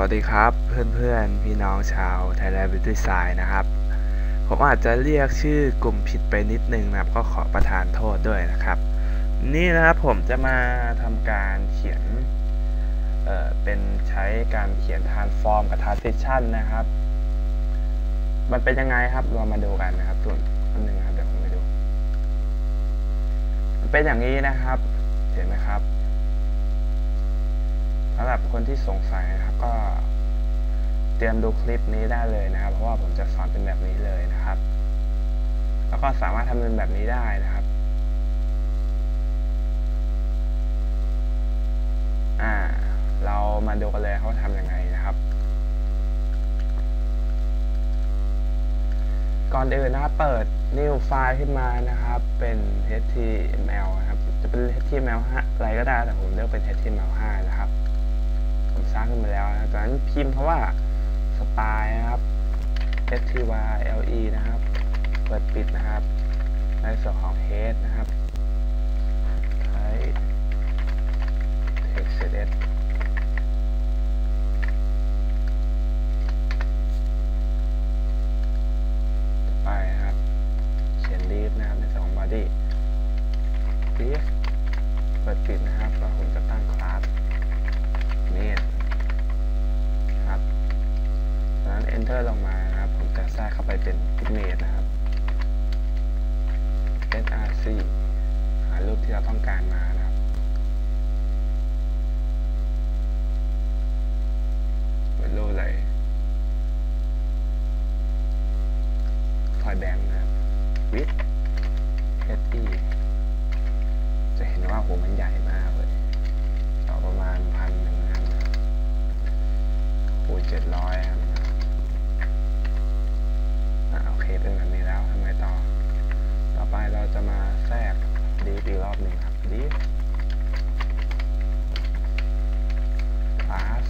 วัสดีครับเพื่อนๆ พี่น้องชาว Thailand Beauty Science นะครับ ผมอาจจะเรียกชื่อกลุ่มผิดไปนิดนึงนะครับ ก็ขอประทานโทษด้วยนะครับ นี่นะครับผมจะมาทำการเขียนเอ่อเป็นใช้การเขียน transform กับ transition นะครับ มันเป็นยังไงครับเรามาดูกันนะครับส่วนอันหนึ่งครับเดี๋ยวผมไปดู มันเป็นอย่างนี้นะครับ เห็นไหมครับ คนที่สงสัยนะครับก็เตรียมดูคลิปนี้ได้เลยนะครับ เพราะว่าผมจะสอนเป็นแบบนี้เลยนะครับ แล้วก็สามารถทำเป็นแบบนี้ได้นะครับ อ่า เรามาดูกันเลยเขาทำยังไงนะครับก่อนอื่นนะครับ เปิด new ไฟล์ขึ้นมานะครับ เป็น html นะครับ จะเป็น html อะไรก็ได้ แต่ผมเลือกเป็น html5 นะครับ สร้างขึ้นมาแล้วนะจากนั้นพิมพ์คาว่าสปายนะครับ s t y l e นะครับ เปิดปิดนะครับ ในส่วนของ head นะครับ type text s ต่อไปนะครับ เขียน leaf นะครับ ในส่วนของ body leaf เปิดปิดนะครับแล้วผมจะตั้งคลาส เมดครับจากนั้น enter ลงมานะครับ ผมจะแทรกเข้าไปเป็น image นะครับ src หารูปที่เราต้องการมานะครับเป็นรูปอะไรไฟ แบงค์นะครับ with se จะเห็นว่าโหมันใหญ่มากเลยต่อประมาณพันหนึ่งนะครับคูเจ็ดร้อยครับอ่าโอเคเป็นแบบนี้แล้วทำไงต่อ ต่อไปเราจะมาแทรกดีอีกรอบหนึ่งครับดี class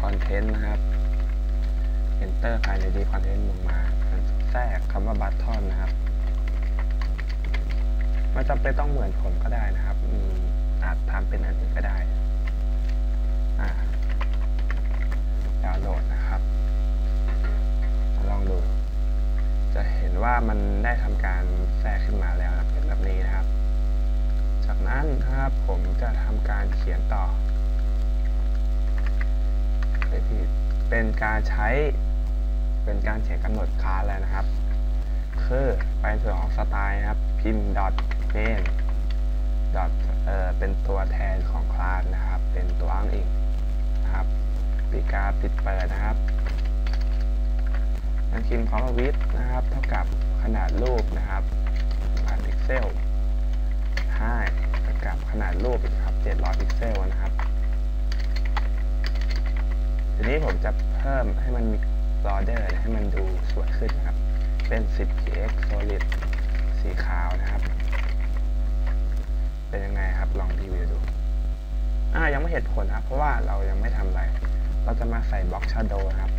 content นะครับ enter ภายในดี content ลงมาแทรกคำว่า button นะครับไม่จำเป็นต้องเหมือนผมก็ได้นะครับมีอาจทำเป็นอันอื่นก็ได้อ่าดาวน์โหลดนะครับ ลองดู จะเห็นว่ามันได้ทำการแทรกขึ้นมาแล้วเป็นแบบนี้นะครับ จากนั้นนะครับผมจะทำการเขียนต่อ เป็นการใช้เป็นการเขียนกำหนดคลาสแล้วนะครับ คือไปส่วนของสไตล์นะครับพิมพ์ dot main dot เอ่อเป็นตัวแทนของคลาสนะครับ เป็นตัวอ้างอิงนะครับปิดกาปิดเปิดนะครับนันพิมพ์คำว่า width นะครับ เท่ากับขนาดรูปนะครับพันพิกเซล height เท่ากับขนาดรูปครับ700พิกเซลนะครับ ทีนี้ผมจะเพิ่มให้มันมี border ให้มันดูสวยขึ้นนะครับ เป็น 10px solid สีขาวนะครับ เป็นยังไงครับ ลองรีวิวดูอ่ายังไม่เห็นผลนะครับ เพราะว่าเรายังไม่ทำอะไร เราจะมาใส่บล็อก shadow นะครับ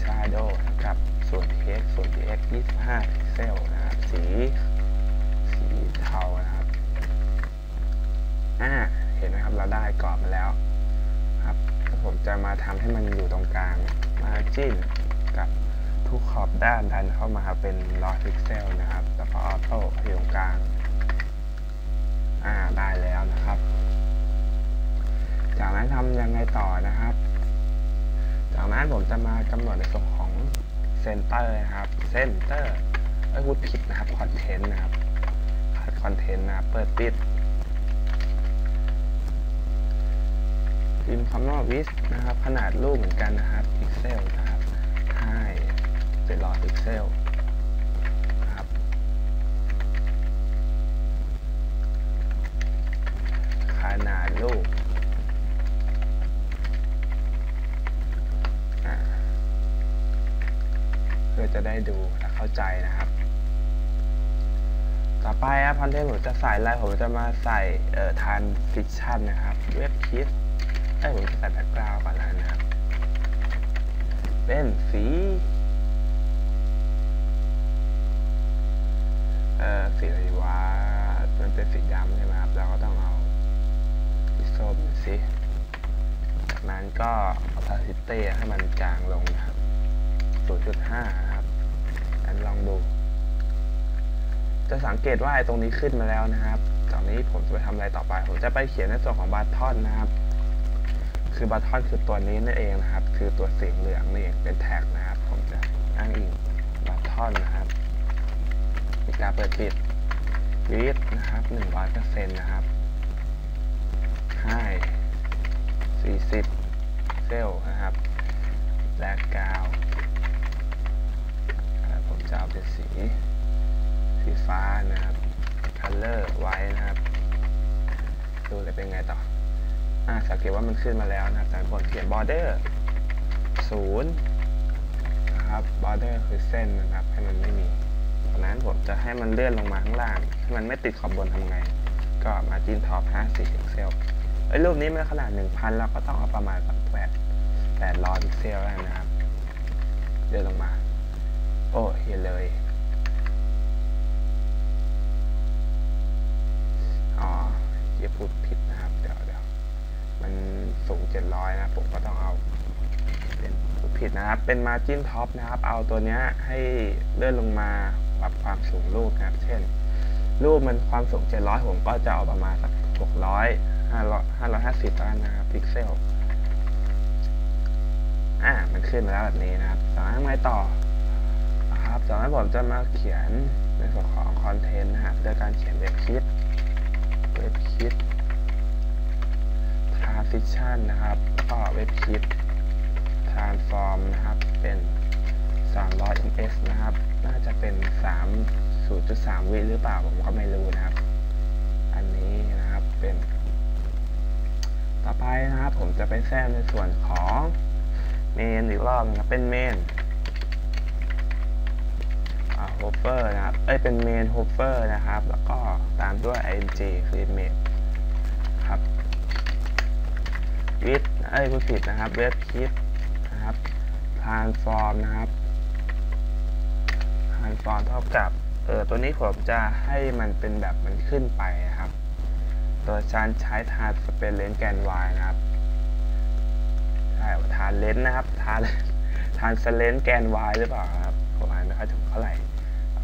shadow กับส่วน px ส่วน px 25พิกเซลนะครับ สีสีเทานะครับ อ่า เห็นไหมครับ เราได้กรอบมาแล้ว ครับผ มาทำให้มันอยู่ตรงกลาง margin กับทุกขอบด้านดันเข้ามาเป็นร้อยพิกเซลนะครับ แล้วก็ออโต้อยู่ตรงกลางอ่าได้แล้วนะครับ จากนั้นทำยังไงต่อนะครับ จากนั้นผมจะมากำหนดในส่วนของเซนเตอร์นะครับเซนเตอร์เอ้พูดผิดนะครับคอนเทนต์นะครับคอนเทนต์นะเปิดปิด พิมพ์คำว่าวิสนะครับ ขนาดรูปเหมือนกันนะครับพิกเซลนะครับให้700พิกเซลครับขนาดรูปเพื่อจะได้ดูและเข้าใจนะครับ ต่อไปครับคอนเทนต์ผมจะใส่อะไรผมจะมาใส่เอ่อทานฟิชชั่นนะครับ เว็บคิด เอ้ผมจะใส่แบ็กกราวด์ก่อนแล้วนะครับ เป็นสีเอ่อสีอะไรวะมันเป็นสีดำใช่ไหมครับ เราก็ต้องเอาสีส้มสิก็ opacity ให้มันจางลงนะครับ 0.5นะครับอันลองดู จะสังเกตว่าไอ้ตรงนี้ขึ้นมาแล้วนะครับจากนี้ผมจะไปทำอะไรต่อไป ผมจะไปเขียนในส่วนของบัตทอนนะครับ คือบัตทอนคือตัวนี้นั่นเองนะครับ คือตัวสีเหลืองนี่เองเป็นแท็กนะครับ ผมจะอ้างอิงบัตทอนนะครับมีการเปิดปิดวีดนะครับ100%นะครับให้40เซ็นต์นะครับแลกาวผมจะเอาเป็นสี สีฟ้านะครับ color ไว้นะครับ ดูเลยเป็นไงต่อ อ่าสังเกตว่า มันขึ้นมาแล้วนะครับจากผมเขียน border ศูนย์นะครับ border คือเส้นนะครับ ให้มันไม่มีเพราะนั้นผมจะให้มันเลื่อนลงมาข้างล่างให้มันไม่ติดขอบบนทำไง ก็มาจิ้นท็อป50พิกเซลไอ้รูปนี้มันขนาด 1,000 เราก็ต้องเอาประมาณสักแปดแปดร้อยพิกเซลแล้วนะครับ เลื่อนลงมา โอ้เห็นเลยอ๋อเย่าพูดผิดนะครับ เดี๋ยวเดี๋ยวมันสูง 700 นะผมก็ต้องเอาเป็นผิดนะครับ เป็น margin top นะครับ เอาตัวเนี้ยให้เลื่อนลงมาปรับความสูงรูปนะครับ เช่น รูปมันความสูง 700 ผมก็จะเอาประมาณสัก 600 500 550แล้วกันนะครับพิกเซลอ่ามันขึ้นมาแล้วแบบนี้นะครับจากนั้นไงต่อนะครับจากนั้นผมจะมาเขียนในส่วนของคอนเทนต์นะครับโดยการเขียนเว็บคิดเว็บคิด transition นะครับ ก็เว็บคิด transform นะครับ เป็น300 ms นะครับ น่าจะเป็น 3 0.3 วิหรือเปล่า ผมก็ไม่รู้นะครับ อันนี้นะครับเป็น ต่อไปนะครับ ผมจะไปแทรกในส่วนของเมนอีกรอบนะครับเป็นเมนโฮเฟอร์นะครับ เอ้ย เป็นเมนโฮเฟอร์นะครับ แล้วก็ตามด้วย img คือ image ครับ with เอ้ยผู้ผิดนะครับ web kit นะครับ transform นะครับ transform เท่ากับเออตัวนี้ผมจะให้มันเป็นแบบมันขึ้นไปนะครับ ตัวชันใช้ trans เป็นเลนแกน y นะครับใช่ทานเลนนะครับทานทานสเลนแกน y หรือเปล่าครับผมอ่านไม่ค่อยถูกเท่าไหร่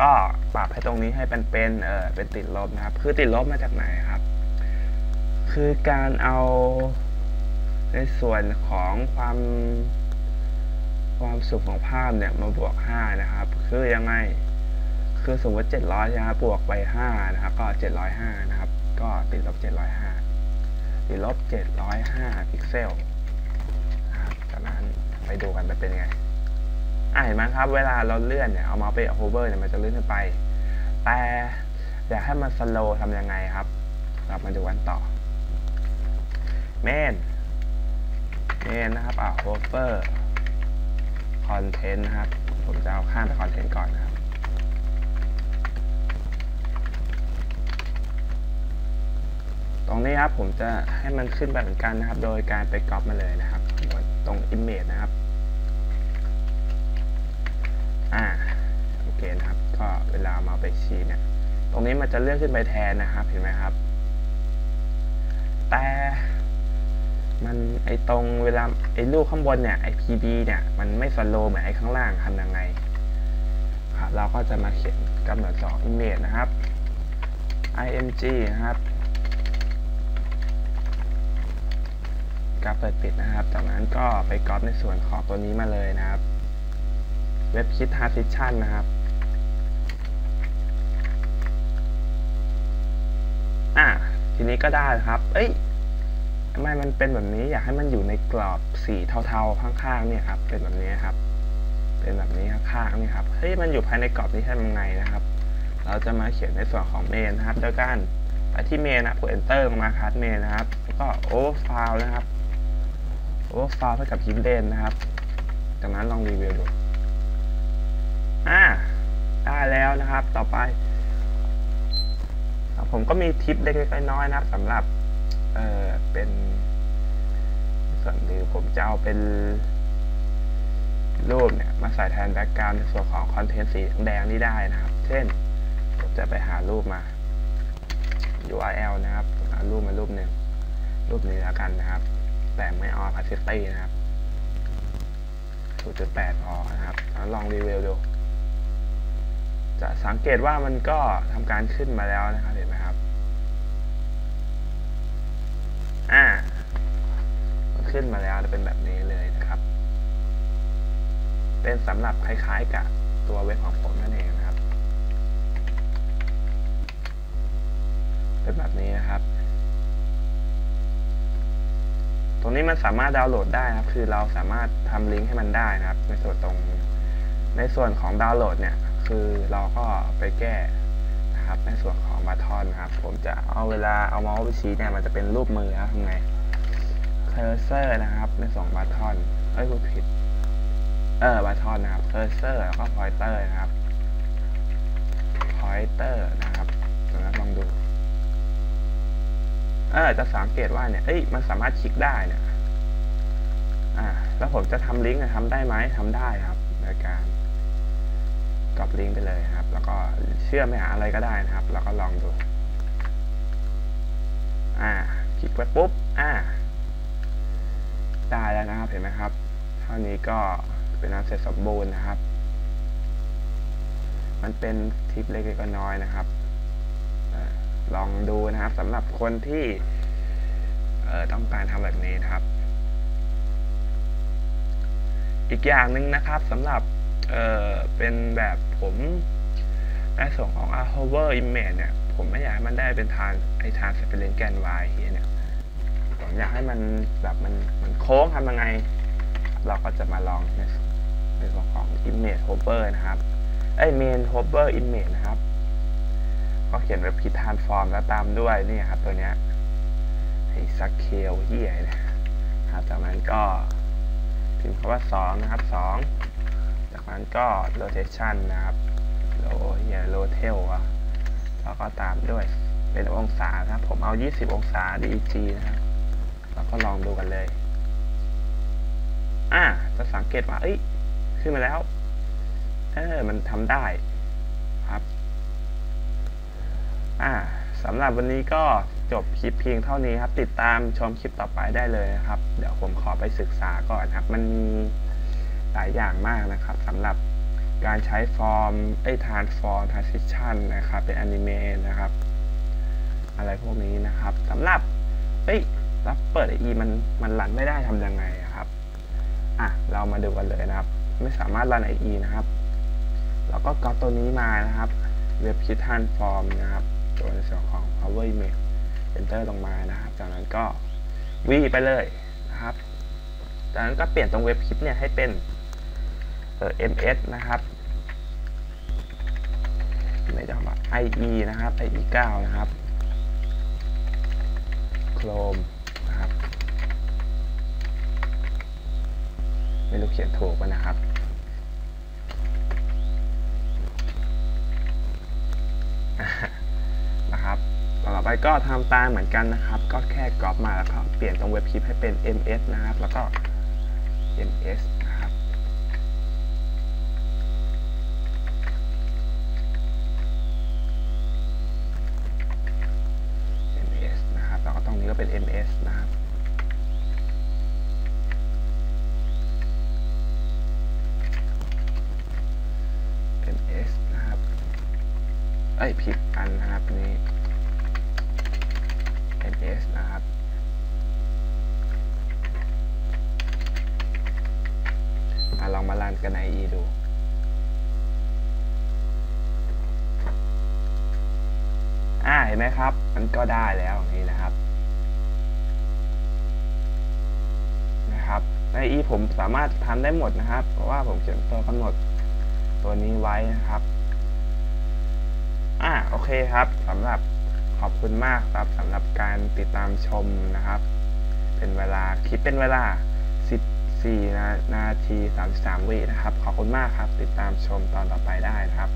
ก็ปรับให้ตรงนี้ให้เป็นเป็นเออเป็นติดลบนะครับ คือติดลบมาจากไหนครับ คือการเอา ในส่วนของความความสุขของภาพเนี่ยมาบวก 5 นะครับ คือยังไง คือสมมติ 700ใช่ไหมครับบวกไป 5 นะครับ ก็ 705 นะครับ ก็ติดลบ 705 ติดลบ 705 พิกเซลนะครับจากนั้นไปดูกันมันเป็นไงอะเห็นไหมครับ เวลาเราเลื่อนเนี่ย เอามาไปโฮเวอร์เนี่ย มันจะเลื่อนขึ้นไป แต่อยากให้มันสโลว์ทำยังไงครับ เรามาดูกันต่อเมน นนะครับอะโฮเวอร์คอนเทนต์นะครับ ผมจะเอาข้ามไปคอนเทนต์ก่อนนะครับ ตรงนี้ครับผมจะให้มันขึ้นไปเหมือนกันนะครับ โดยการไปก๊อปมาเลยนะครับ ตรง Image นะครับ อ่า โอเคนะครับ ก็เวลามาไปชี้เนี่ย ตรงนี้มันจะเลื่อนขึ้นไปแทนนะครับ เห็นไหมครับ แต่ มันไอตรงเวลาไอรูปข้างบนเนี่ยไอ PB เนี่ยมันไม่สโลว์เหมือนไอข้างล่างทำยังไงครับเราก็จะมาเขียนกำหนดสอง image นะครับ img นะครับกราฟเปิดปิดนะครับ จากนั้นก็ไปก๊อปในส่วนของตัวนี้มาเลยนะครับ เว็บคิด transition นะครับอะทีนี้ก็ได้ครับ เอ้ย ไมมันเป็นแบบนี้อยากให้มันอยู่ในกรอบสีเทาๆข้างๆเนี่ยครับ เป็นแบบนี้ครับ เป็นแบบนี้ข้างๆนี่ครับเฮ้ยมันอยู่ภายในกรอบนี้ทำยังไงนะครับ เราจะมาเขียนในส่วนของเมนนะครับโดยการไปที่เมนนะกด enter ลงมาคัดเมนนะครับ แล้วก็ overfile นะครับ overfile เท่ากับ hidden นะครับ จากนั้นลองรีวิวดูอ่าได้แล้วนะครับต่อไป ผมก็มีทิปเล็กๆน้อยๆนะครับสำหรับ เออเป็น ส่วนหรือผมจะเอาเป็นรูปเนี่ยมาใส่แทนแบ็กกราวด์ในส่วนของคอนเทนต์สีแดงนี่ได้นะครับ เช่น ผมจะไปหารูปมา URL นะครับเอารูปมารูปหนึ่งรูปนี้แล้วกันนะครับ แต่ไม่เอา opacity นะครับ 0.8 พอนะครับแล้วลองรีวิวดู จะสังเกตว่ามันก็ทำการขึ้นมาแล้วนะครับเห็นไหมครับ อ่า มัน ขึ้นมาแล้วจะเป็นแบบนี้เลยนะครับ เป็นสำหรับคล้ายๆกับตัวเว็บของผมนั่นเองนะครับ เป็นแบบนี้นะครับ ตรงนี้มันสามารถดาวน์โหลดได้นะครับ คือเราสามารถทำลิงก์ให้มันได้นะครับ ในส่วนตรง ในส่วนของดาวน์โหลดเนี่ย คือเราก็ไปแก้นะครับ ในส่วนของบัตทอนนะครับ ผมจะเอาเวลาเอาเมาส์ไปชี้เนี่ยมันจะเป็นรูปมือครับทำไง เคอร์เซอร์นะครับในส่วนบัตทอนเอ้ยพูผิด เออบัตทอนนะครับเคอร์เซอร์แล้วก็พอยเตอร์นะครับพอยเตอร์นะครับตรงนั้นลองดู เออจะสังเกตว่าเนี่ย เอ้ย มันสามารถคลิกได้เนี่ย อ่า แล้วผมจะทำลิงก์ทำได้ไหมทำได้ครับในการกรอบลิงก์ไปเลยครับ แล้วก็เชื่อมไปหาอะไรก็ได้นะครับ แล้วก็ลองดู อ่า คลิกไปปุ๊บ อ่า ได้แล้วนะครับเห็นไหมครับเท่านี้ก็เป็นอันเสร็จสมบูรณ์นะครับ มันเป็นทิปเล็กๆน้อยนะครับลองดูนะครับสำหรับคนที่ต้องการทำแบบนี้นครับ อีกอย่างหนึ่งนะครับสำหรับเเป็นแบบผมในส่วนของ a hover image เนี่ย ผมไม่อยากให้มันได้เป็นทานไอทานสเปรนแกน y เนี่ย ผมอยากให้มันแบบมันมันโค้งทำยังไง เราก็จะมาลองในในส่วนของ image hover นะครับไอ main hover image นะครับ ก็เขียนแบบพิดทานฟอร์มแล้วตามด้วยนี่ครับตัวเนี้ยไอ้สักเคลเฮียนะครับ จากนั้นก็พิมพ์คำว่า 2 นะครับ 2 จากนั้นก็ rotation นะครับโลเฮียโรเทลอะแล้วก็ตามด้วยเป็นองศาครับ ผมเอา 20 องศา DEG นะครับ แล้วก็ลองดูกันเลย อ่า จะสังเกตว่า เอ้ย ขึ้นมาแล้ว เออ มันทำได้ครับ อ่าสำหรับวันนี้ก็จบคลิปเพียงเท่านี้ครับ ติดตามชมคลิปต่อไปได้เลยนะครับ เดี๋ยวผมขอไปศึกษาก่อนครับ มันมีหลายอย่างมากนะครับสำหรับการใช้ฟอร์มไอ้ทานฟอร์มทรานซิชันนะครับ เป็นอนิเมะนะครับ อะไรพวกนี้นะครับสำหรับ เอ้ย แล้วเปิด IE มันมันรันไม่ได้ทำยังไงครับอะเรามาดูกันเลยนะครับ ไม่สามารถรัน IE นะครับเราก็ก๊อปตัวนี้มานะครับเว็บคิดทันฟอร์มนะครับ ตัวในส่วนของ power image enter ลงมานะครับ จากนั้นก็วีไปเลยนะครับ จากนั้นก็เปลี่ยนตรงเว็บคลิปเนี่ยให้เป็นเอ่อ ms นะครับไม่ต้องมา ie นะครับ ie 9 นะครับ chrome นะครับ ไม่รู้เขียนถูกป่ะนะครับ นะครับต่อไปก็ทำตามเหมือนกันนะครับ ก็แค่กรอบมาแล้วก็เปลี่ยนตรงเว็บคลิปให้เป็น ms นะครับ แล้วก็ ms นะครับ ms นะครับ แล้วก็ตรงนี้ก็เป็น ms นะครับ ms นะครับ เอ้ผิดอันนะครับนี้ ms นะครับมาลองมาลันกันใน e ดู อ่า เห็นไหมครับ มันก็ได้แล้วนี้นะครับ นะครับ ใน e ผมสามารถทำได้หมดนะครับ เพราะว่าผมเขียนตัวกำหนดตัวนี้ไว้นะครับ อ่าโอเคครับสำหรับขอบคุณมากครับสำหรับการติดตามชมนะครับ เป็นเวลาคลิปเป็นเวลา 14 นานาที 33 วินะครับ ขอบคุณมากครับ ติดตามชมตอนต่อไปได้นะครับ